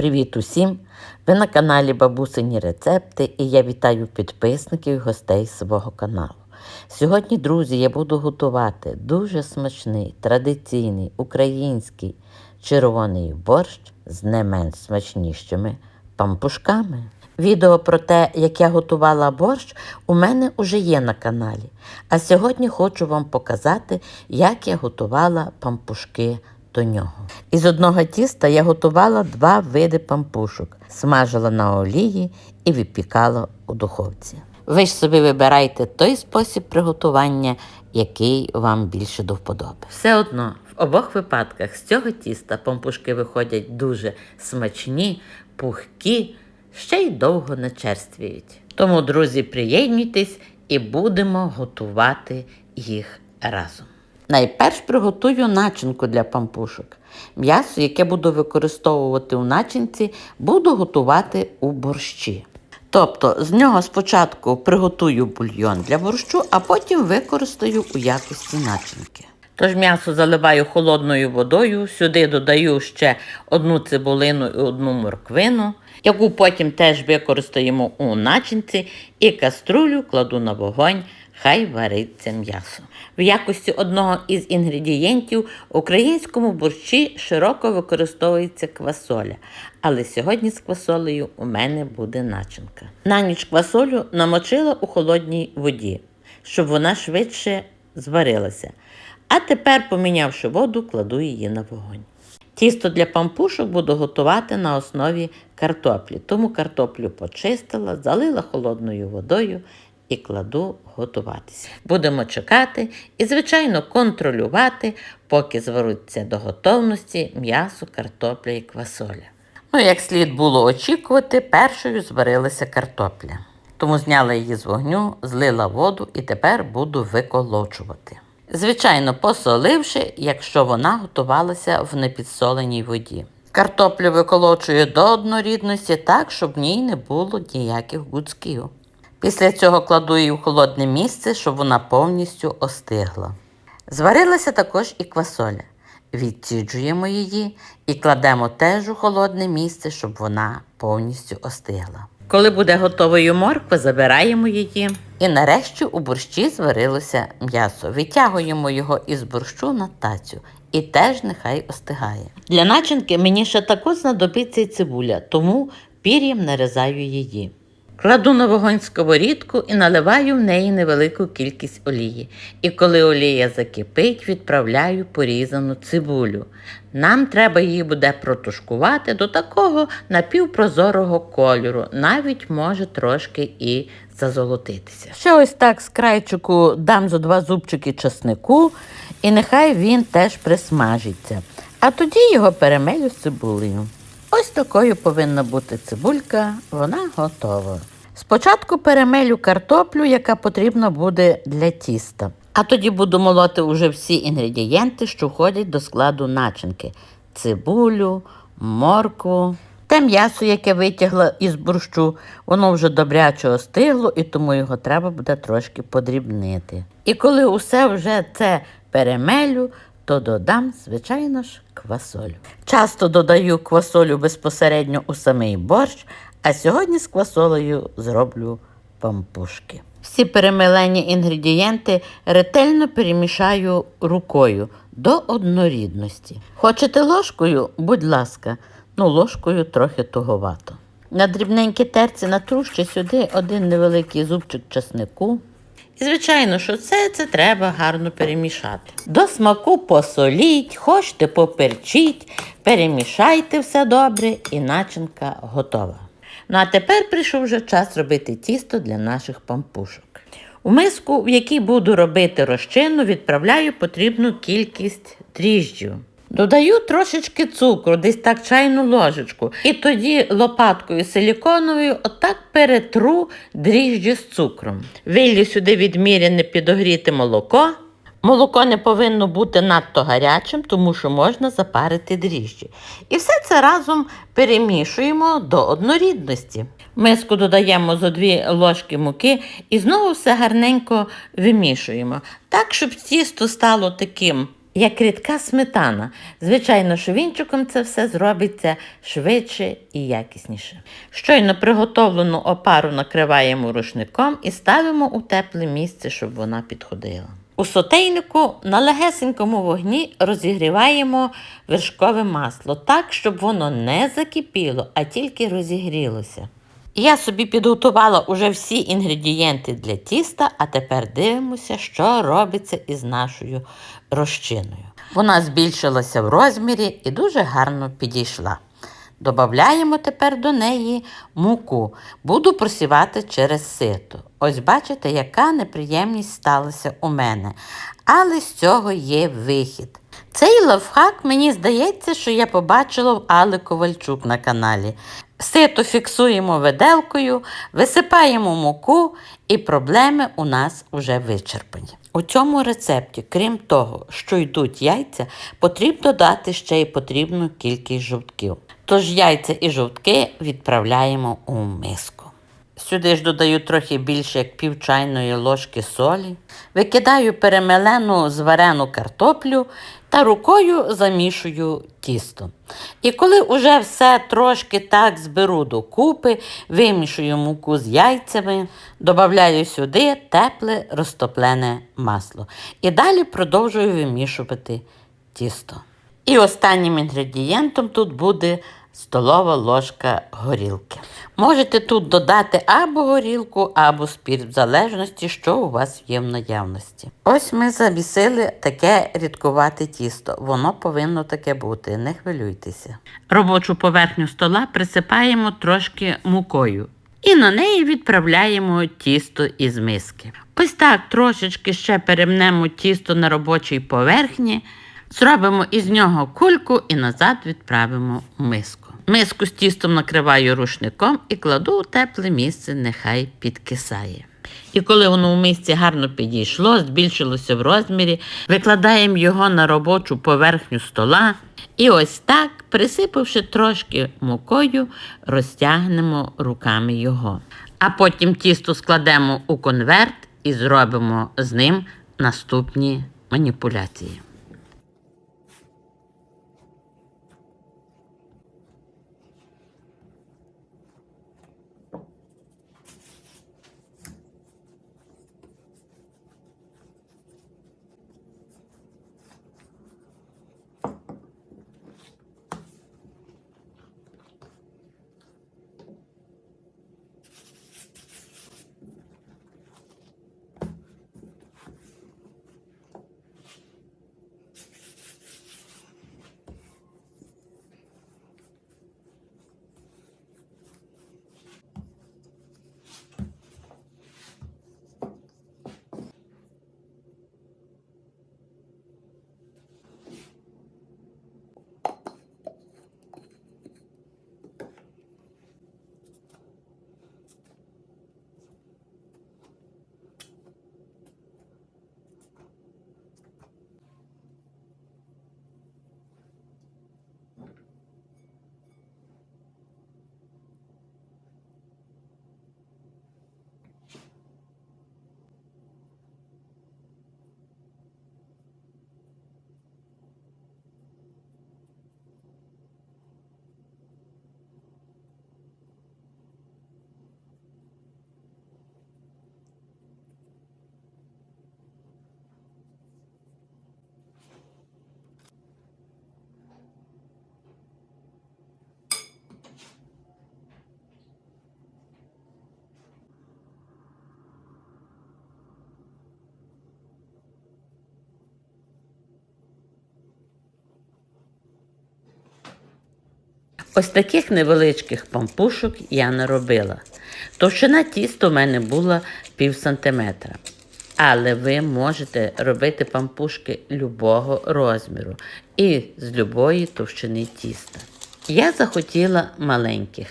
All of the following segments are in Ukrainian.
Привіт усім! Ви на каналі Бабусині Рецепти і я вітаю підписників і гостей свого каналу. Сьогодні, друзі, я буду готувати дуже смачний, традиційний український червоний борщ з не менш смачнішими пампушками. Відео про те, як я готувала борщ, у мене вже є на каналі. А сьогодні хочу вам показати, як я готувала пампушки до нього. Із одного тіста я готувала два види пампушок, смажила на олії і випікала у духовці. Ви ж собі вибирайте той спосіб приготування, який вам більше до вподоби. Все одно, в обох випадках з цього тіста пампушки виходять дуже смачні, пухкі, ще й довго не черствіють. Тому, друзі, приєднуйтесь і будемо готувати їх разом. Найперш приготую начинку для пампушок. М'ясо, яке буду використовувати у начинці, буду готувати у борщі. Тобто з нього спочатку приготую бульйон для борщу, а потім використаю у якості начинки. Тож м'ясо заливаю холодною водою, сюди додаю ще одну цибулину і одну морквину, яку потім теж використаємо у начинці, і каструлю кладу на вогонь, хай вариться м'ясо. В якості одного із інгредієнтів в українському борщі широко використовується квасоля, але сьогодні з квасолею у мене буде начинка. На ніч квасолю намочила у холодній воді, щоб вона швидше зварилася. А тепер, помінявши воду, кладу її на вогонь. Тісто для пампушок буду готувати на основі картоплі, тому картоплю почистила, залила холодною водою і кладу готуватися. Будемо чекати і, звичайно, контролювати, поки зваруться до готовності м'ясо, картопля і квасоля. Ну, як слід було очікувати, першою зварилася картопля. Тому зняла її з вогню, злила воду і тепер буду виколочувати. Звичайно, посоливши, якщо вона готувалася в непідсоленій воді. Картоплю виколочую до однорідності так, щоб в ній не було ніяких гудзків. Після цього кладу її в холодне місце, щоб вона повністю остигла. Зварилася також і квасоля. Відціджуємо її і кладемо теж у холодне місце, щоб вона повністю остигла. Коли буде готовою морква, забираємо її. І нарешті у борщі зварилося м'ясо. Витягуємо його із борщу на тацю і теж нехай остигає. Для начинки мені ще також знадобиться і цибуля, тому пір'ям нарізаю її. Кладу на вогонь сковорідку і наливаю в неї невелику кількість олії. І коли олія закипить, відправляю порізану цибулю. Нам треба її буде протушкувати до такого напівпрозорого кольору, навіть може трошки і зазолотитися. Ще ось так з крайчику дам зо два зубчики часнику, і нехай він теж присмажиться. А тоді його перемелю з цибулею. Ось такою повинна бути цибулька, вона готова. Спочатку перемелю картоплю, яка потрібна буде для тіста. А тоді буду молоти уже всі інгредієнти, що входять до складу начинки: цибулю, моркву. Те м'ясо, яке витягла із борщу, воно вже добряче остигло, і тому його треба буде трошки подрібнити. І коли усе вже це перемелю, то додам, звичайно ж, квасолю. Часто додаю квасолю безпосередньо у самий борщ, а сьогодні з квасолею зроблю пампушки. Всі перемелені інгредієнти ретельно перемішаю рукою до однорідності. Хочете ложкою? Будь ласка, ну ложкою трохи туговато. На дрібненькі терці натру ще сюди один невеликий зубчик часнику. І, звичайно, що все це треба гарно перемішати. До смаку посоліть, хочете поперчіть, перемішайте все добре і начинка готова. Ну а тепер прийшов вже час робити тісто для наших пампушок. У миску, в якій буду робити розчину, відправляю потрібну кількість дріжджів. Додаю трошечки цукру, десь так чайну ложечку. І тоді лопаткою силіконовою отак перетру дріжджі з цукром. Виллю сюди відміряне підогріти молоко. Молоко не повинно бути надто гарячим, тому що можна запарити дріжджі. І все це разом перемішуємо до однорідності. В Миску додаємо зо дві ложки муки і знову все гарненько вимішуємо, так, щоб тісто стало таким як рідка сметана. Звичайно, що це все зробиться швидше і якісніше. Щойно приготовлену опару накриваємо рушником і ставимо у тепле місце, щоб вона підходила. У сотейнику на легесенькому вогні розігріваємо вершкове масло так, щоб воно не закипіло, а тільки розігрілося. Я собі підготувала уже всі інгредієнти для тіста, а тепер дивимося, що робиться із нашою розчиною. Вона збільшилася в розмірі і дуже гарно підійшла. Додаємо тепер до неї муку. Буду просівати через сито. Ось бачите, яка неприємність сталася у мене. Але з цього є вихід. Цей лайфхак, мені здається, що я побачила в Али Ковальчук на каналі. Сито фіксуємо виделкою, висипаємо муку, і проблеми у нас вже вичерпані. У цьому рецепті, крім того, що йдуть яйця, потрібно дати ще й потрібну кількість жовтків. Тож яйця і жовтки відправляємо у миску. Сюди ж додаю трохи більше як пів чайної ложки солі, викидаю перемелену зварену картоплю та рукою замішую тісто. І коли уже все трошки так зберу докупи, вимішую муку з яйцями, додаю сюди тепле розтоплене масло. І далі продовжую вимішувати тісто. І останнім інгредієнтом тут буде столова ложка горілки. Можете тут додати або горілку, або спірт, в залежності, що у вас є в наявності. Ось ми завісили таке рідкувате тісто. Воно повинно таке бути, не хвилюйтеся. Робочу поверхню стола присипаємо трошки мукою. І на неї відправляємо тісто із миски. Ось так трошечки ще перемнемо тісто на робочій поверхні, зробимо із нього кульку і назад відправимо в миску. Миску з тістом накриваю рушником і кладу у тепле місце, нехай підкисає. І коли воно в мисці гарно підійшло, збільшилося в розмірі, викладаємо його на робочу поверхню стола. І ось так, присипавши трошки мукою, розтягнемо руками його. А потім тісто складемо у конверт і зробимо з ним наступні маніпуляції. Ось таких невеличких пампушок я не робила. Товщина тіста в мене була пів сантиметра. Але ви можете робити пампушки любого розміру і з любої товщини тіста. Я захотіла маленьких,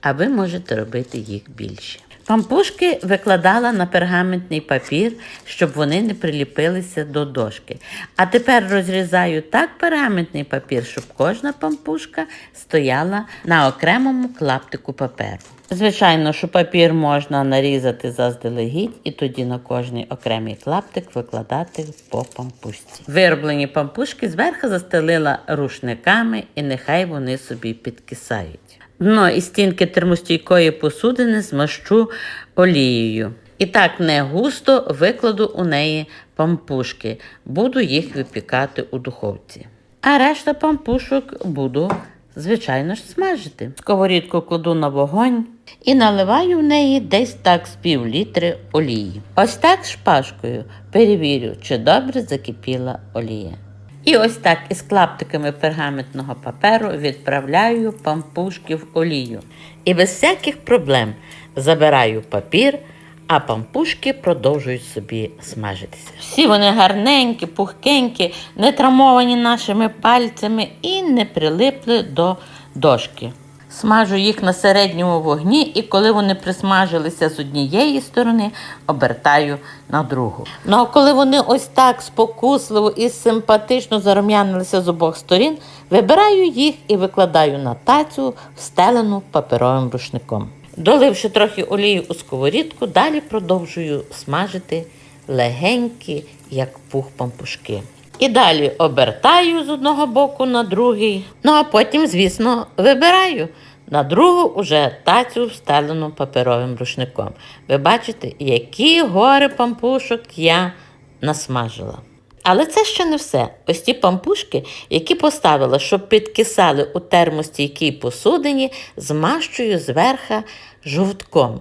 а ви можете робити їх більше. Пампушки викладала на пергаментний папір, щоб вони не приліпилися до дошки. А тепер розрізаю так пергаментний папір, щоб кожна пампушка стояла на окремому клаптику паперу. Звичайно, що папір можна нарізати заздалегідь і тоді на кожний окремий клаптик викладати по пампушці. Вироблені пампушки зверху застелила рушниками і нехай вони собі підкисають. Дно і стінки термостійкої посудини змащу олією. І так не густо викладу у неї пампушки. Буду їх випікати у духовці. А решта пампушок буду, звичайно ж, смажити. Сковорідку кладу на вогонь і наливаю в неї десь так з пів літри олії. Ось так шпажкою перевірю, чи добре закипіла олія. І ось так із клаптиками пергаментного паперу відправляю пампушки в олію. І без всяких проблем забираю папір, а пампушки продовжують собі смажитися. Всі вони гарненькі, пухкенькі, не травмовані нашими пальцями і не прилипли до дошки. Смажу їх на середньому вогні, і коли вони присмажилися з однієї сторони, обертаю на другу. Ну а коли вони ось так спокусливо і симпатично зарум'янилися з обох сторін, вибираю їх і викладаю на тацю, встелену паперовим рушником. Доливши трохи олії у сковорідку, далі продовжую смажити легенькі, як пух пампушки. І далі обертаю з одного боку на другий. Ну а потім, звісно, вибираю на другу уже тацю встелену паперовим рушником. Ви бачите, які гори пампушок я насмажила. Але це ще не все. Ось ті пампушки, які поставила, щоб підкисали у термостійкій посудині, змащую зверха жовтком.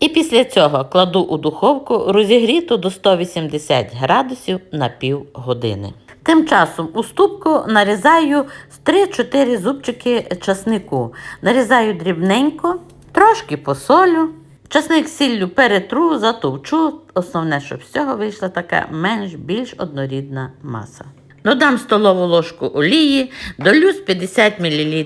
І після цього кладу у духовку розігріту до 180 градусів на пів години. Тим часом у ступку нарізаю 3-4 зубчики часнику. Нарізаю дрібненько, трошки посолю. Часник сіллю перетру, затовчу. Основне, щоб з цього вийшла така менш-більш однорідна маса. Додам столову ложку олії, долю з 50 мл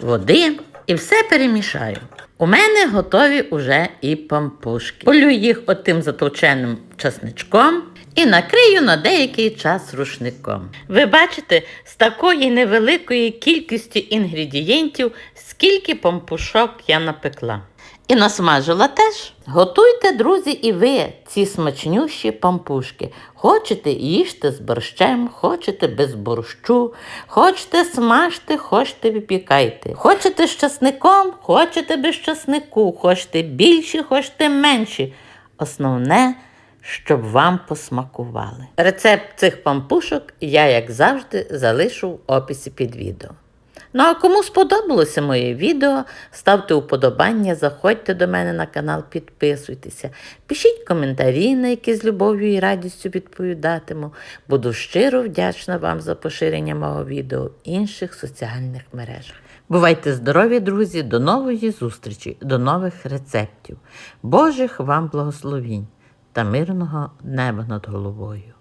води і все перемішаю. У мене готові уже і пампушки. Полю їх отим затовченим часничком і накрию на деякий час рушником. Ви бачите, з такої невеликої кількості інгредієнтів, скільки пампушок я напекла. І насмажила теж. Готуйте, друзі, і ви ці смачнющі пампушки. Хочете їжте з борщем, хочете без борщу, хочете смажте, хочете випікайте. Хочете з часником, хочете без часнику, хочете більші, хочете менші. Основне, щоб вам посмакували. Рецепт цих пампушок я, як завжди, залишу в описі під відео. Ну а кому сподобалося моє відео, ставте уподобання, заходьте до мене на канал, підписуйтеся, пишіть коментарі, на які з любов'ю і радістю відповідатиму. Буду щиро вдячна вам за поширення мого відео в інших соціальних мережах. Бувайте здорові, друзі, до нової зустрічі, до нових рецептів. Божих вам благословінь та мирного неба над головою.